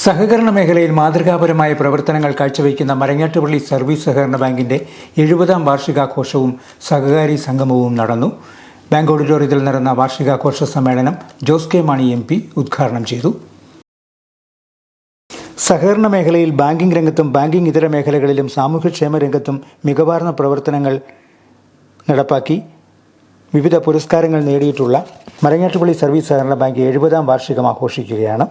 സഹകരണ മേഖലയിൽ മാതൃകാപരമായ പ്രവർത്തനങ്ങൾ കാഴ്ചവെക്കുന്ന മരങ്ങാട്ടുപള്ളി സർവീസ് സഹകരണ ബാങ്കിന്റെ എഴുപതാം വാർഷികാഘോഷവും സഹകാരി സംഗമവും നടന്നു. ബാങ്ക് ഓഡിറ്റോറിയത്തിൽ നടന്ന വാർഷികാഘോഷ സമ്മേളനം Jose K Mani M P ഉദ്ഘാടനം ചെയ്തു. സഹകരണ മേഖലയിൽ ബാങ്കിംഗ് രംഗത്തും ബാങ്കിംഗ് ഇതര മേഖലകളിലും സാമൂഹ്യക്ഷേമ രംഗത്തും മികവാർന്ന പ്രവർത്തനങ്ങൾ നടപ്പാക്കി. വിവിധ പുരസ്കാരങ്ങൾ നേടിയിട്ടുള്ള മരങ്ങാട്ടുപള്ളി സർവീസ് സഹകരണ ബാങ്ക് എഴുപതാം വാർഷികം ആഘോഷിക്കുകയാണ്.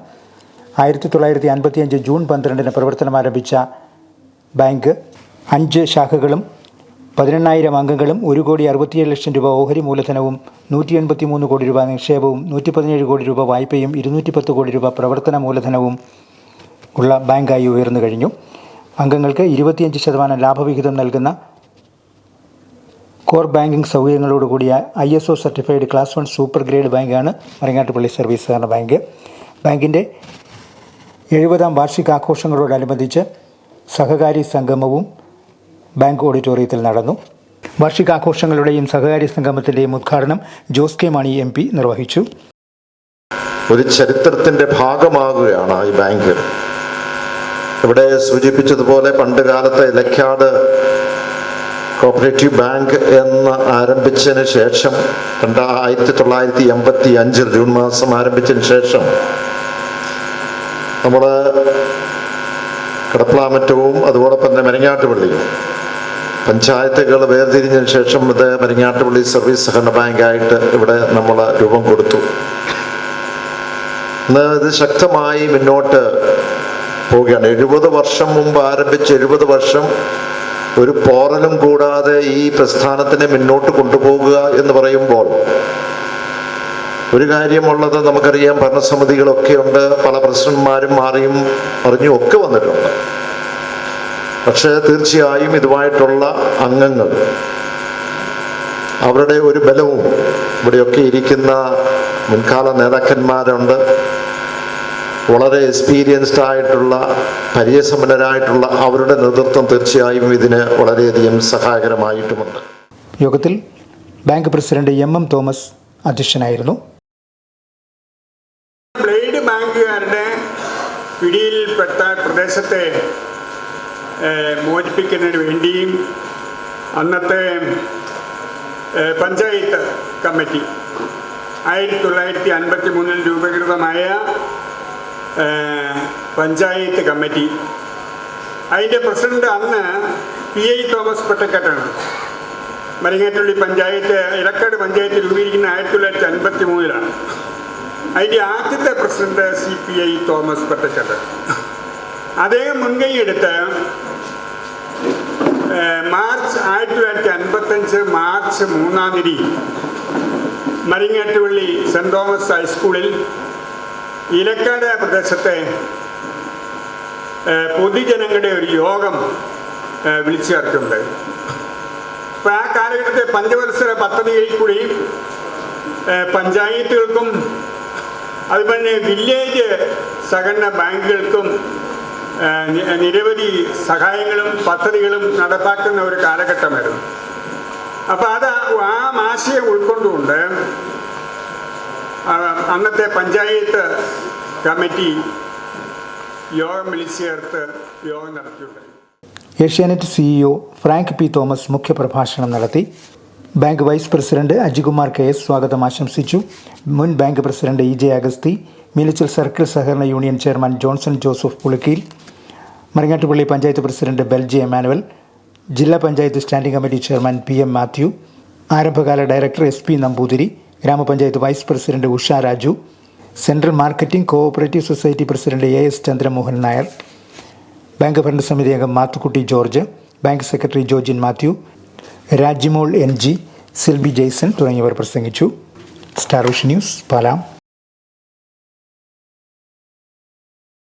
ആയിരത്തി തൊള്ളായിരത്തി അൻപത്തിയഞ്ച് ജൂൺ പന്ത്രണ്ടിന് പ്രവർത്തനം ആരംഭിച്ച ബാങ്ക് അഞ്ച് ശാഖകളും പതിനെണ്ണായിരം അംഗങ്ങളും ഒരു കോടി അറുപത്തിയേഴ് ലക്ഷം രൂപ ഓഹരി മൂലധനവും നൂറ്റി എൺപത്തി മൂന്ന് കോടി രൂപ നിക്ഷേപവും നൂറ്റി പതിനേഴ് കോടി രൂപ വായ്പയും ഇരുന്നൂറ്റി പത്ത് കോടി രൂപ പ്രവർത്തന മൂലധനവും ഉള്ള ബാങ്കായി ഉയർന്നു കഴിഞ്ഞു. അംഗങ്ങൾക്ക് ഇരുപത്തിയഞ്ച് ശതമാനം ലാഭവിഹിതം നൽകുന്ന core banking സൗകര്യങ്ങളോടുകൂടിയ I S O certified class one super grade ബാങ്കാണ് മരങ്ങാട്ടുപള്ളി സർവീസ് സഹകരണ ബാങ്ക്. ബാങ്കിന്റെ എഴുപതാം വാർഷികാഘോഷങ്ങളോടനുബന്ധിച്ച് സഹകാരി സംഗമവും ബാങ്ക് ഓഡിറ്റോറിയത്തിൽ നടന്നു. വാർഷികാഘോഷങ്ങളുടെയും സഹകാരി സംഗമത്തിന്റെയും ഉദ്ഘാടനം Jose K Mani M P നിർവഹിച്ചു. ഒരു ചരിത്രത്തിന്റെ ഭാഗമാകുകയാണ് ഈ ബാങ്ക്. ഇവിടെ സൂചിപ്പിച്ചതുപോലെ പണ്ട് കാലത്തെ ഇലക്കാട് കോപ്പറേറ്റീവ് ബാങ്ക് എന്ന് ആരംഭിച്ചതിന് ശേഷം രണ്ടായിരത്തി തൊള്ളായിരത്തി എൺപത്തി അഞ്ചിൽ ജൂൺ മാസം ആരംഭിച്ചതിന് ശേഷം നമ്മൾ കടപ്ലാമറ്റവും അതുപോലെ തന്നെ മരങ്ങാട്ടുപള്ളിയും പഞ്ചായത്തുകൾ വേർതിരിഞ്ഞതിന് ശേഷം ഇത് മരങ്ങാട്ടുപള്ളി സർവീസ് സഹകരണ ബാങ്കായിട്ട് ഇവിടെ നമ്മൾ രൂപം കൊടുത്തു. ഇന്ന് ഇത് ശക്തമായി മുന്നോട്ട് പോവുകയാണ്. എഴുപത് വർഷം മുമ്പ് ആരംഭിച്ച് എഴുപത് വർഷം ഒരു പോറലും കൂടാതെ ഈ പ്രസ്ഥാനത്തിനെ മുന്നോട്ട് കൊണ്ടുപോകുക എന്ന് പറയുമ്പോൾ ഒരു കാര്യമുള്ളത് നമുക്കറിയാം ഭരണസമിതികളൊക്കെ ഉണ്ട്. പല പ്രസിഡന്റ്മാരും മാറിയും മറിഞ്ഞും ഒക്കെ വന്നിട്ടുണ്ട്. പക്ഷേ തീർച്ചയായും ഇതുമായിട്ടുള്ള അംഗങ്ങൾ അവരുടെ ഒരു ബലവും ഇവിടെയൊക്കെ ഇരിക്കുന്ന മുൻകാല നേതാക്കന്മാരുണ്ട്. വളരെ എക്സ്പീരിയൻസ്ഡ് ആയിട്ടുള്ള പരിചയസമ്പന്നരായിട്ടുള്ള അവരുടെ നേതൃത്വം തീർച്ചയായും ഇതിന് വളരെയധികം സഹായകരമായിട്ടുമുണ്ട്. യോഗത്തിൽ bank president M M Thomas അധ്യക്ഷനായിരുന്നു. ബാങ്കുകാരുടെ പിടിയിൽപ്പെട്ട പ്രദേശത്തെ മോചിപ്പിക്കുന്നതിന് വേണ്ടിയും അന്നത്തെ പഞ്ചായത്ത് കമ്മിറ്റി ആയിരത്തി തൊള്ളായിരത്തി അൻപത്തി മൂന്നിൽ രൂപീകൃതമായ പഞ്ചായത്ത് കമ്മിറ്റി. അതിന്റെ പ്രസിഡന്റ് അന്ന് പി ഐ തോമസ് പൊട്ടക്കാട്ടാണ് മരങ്ങാറ്റുള്ളി പഞ്ചായത്ത് ഇലക്കാട് പഞ്ചായത്ത് രൂപീകരിക്കുന്ന ആയിരത്തി തൊള്ളായിരത്തി അൻപത്തി മൂന്നിലാണ് അതിന്റെ ആദ്യത്തെ president C P I Thomas Pattachattu അദ്ദേഹം മുൻകൈയെടുത്ത് മാർച്ച് ആയിരത്തി തൊള്ളായിരത്തി അൻപത്തഞ്ച് മാർച്ച് മൂന്നാം തീയതി മരിങ്ങാട്ടുപള്ളി സെന്റ് തോമസ് ഹൈസ്കൂളിൽ ഇലക്കാട് പ്രദേശത്തെ പൊതുജനങ്ങളുടെ ഒരു യോഗം വിളിച്ചു ചേർക്കുന്നുണ്ടായി അപ്പോൾ ആ കാലഘട്ടത്തെ പഞ്ചവത്സര പദ്ധതിയിൽ കൂടി പഞ്ചായത്തുകൾക്കും അതുപോലെ വില്ലേജ് സഹകരണ ബാങ്കുകൾക്കും നിരവധി സഹായങ്ങളും പദ്ധതികളും നടപ്പാക്കുന്ന ഒരു കാലഘട്ടമായിരുന്നു. അപ്പോൾ അത് ആ ആശയം ഉൾക്കൊണ്ടുകൊണ്ട് അന്നത്തെ പഞ്ചായത്ത് കമ്മിറ്റി യോഗം വിളിച്ചു ചേർത്ത് യോഗം നടത്തിയിട്ടുണ്ടായി Asianet CEO Frank P Thomas മുഖ്യപ്രഭാഷണം നടത്തി. Bank vice president Ajikumar K S സ്വാഗതം ആശംസിച്ചു. മുൻ bank president E J Augusty Meelachal circle സഹകരണ union chairman Johnson Joseph Pulikkeel Marangattupilly panchayat president Belji Emmanuel ജില്ലാ panchayat standing committee chairman P M Mathew ആരംഭകാല director S P Namboothiri ഗ്രാമപഞ്ചായത്ത് vice president Usha Raju central marketing cooperative society president A S Chandramohan Nair bank ഭരണസമിതി അംഗം Mathukutty George bank secretary Jojin Mathew Rajyamol N G Silby Jaison തുടങ്ങിയവർ പ്രസംഗിച്ചു. Star news പാലാം.